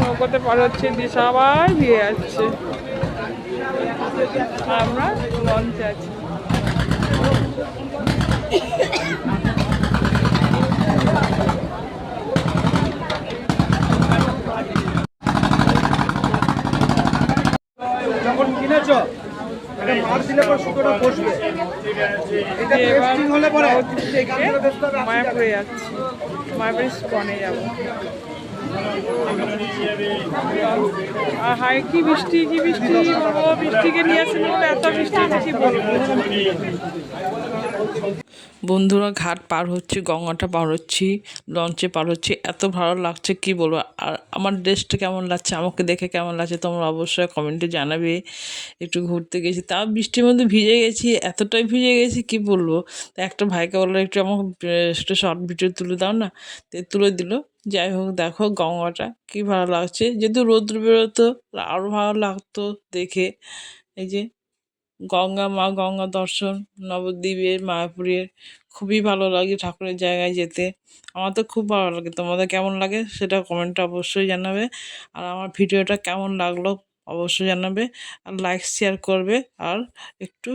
নৌকাতে পার হচ্ছে দিয়ে সবাই ভিড়ে যাচ্ছে। আমরা লঞ্চে আছি। যখন কিনেছ এটা মার দিলে পর সুতোটা বসবে। এটা দিয়ে টেস্টিং হলে পরে থেকে। মায়াপুরে যাচ্ছি। মায়াপুরে স্কনে যাব। হাই কি বৃষ্টি কি বৃষ্টি বৃষ্টিকে নিয়ে আসেন এত বৃষ্টি কি বলব? বন্ধুরা, ঘাট পার হচ্ছে, গঙ্গাটা পার হচ্ছি, লঞ্চে পার হচ্ছি। এত ভালো লাগছে, কি বলব? আর আমার ড্রেসটা কেমন লাগছে, আমাকে দেখে কেমন লাগছে, তোমরা অবশ্যই কমেন্টে জানাবে। একটু ঘুরতে গেছি তাও বৃষ্টির মধ্যে ভিজে গেছি, এতটাই ভিজে গেছি, কি বলব? তা একটা ভাইকে বলল একটু আমাকে একটু শর্ট ভিডিও তুলে দাও না? তো তুলে দিল, যাই হোক, দেখো গঙ্গাটা কি ভালো লাগছে। যেহেতু রৌদ্র বেরোতো আরও ভালো লাগতো দেখে। এই যে গঙ্গা মা, গঙ্গা দর্শন, নবদ্বীপের, মায়াপুরের। খুবই ভালো লাগে ঠাকুরের জায়গায় যেতে। আমার তো খুব ভালো লাগে। তোমাদের কেমন লাগে সেটা কমেন্টে অবশ্যই জানাবে। আর আমার ভিডিওটা কেমন লাগল অবশ্যই জানাবে। আর লাইক শেয়ার করবে। আর একটু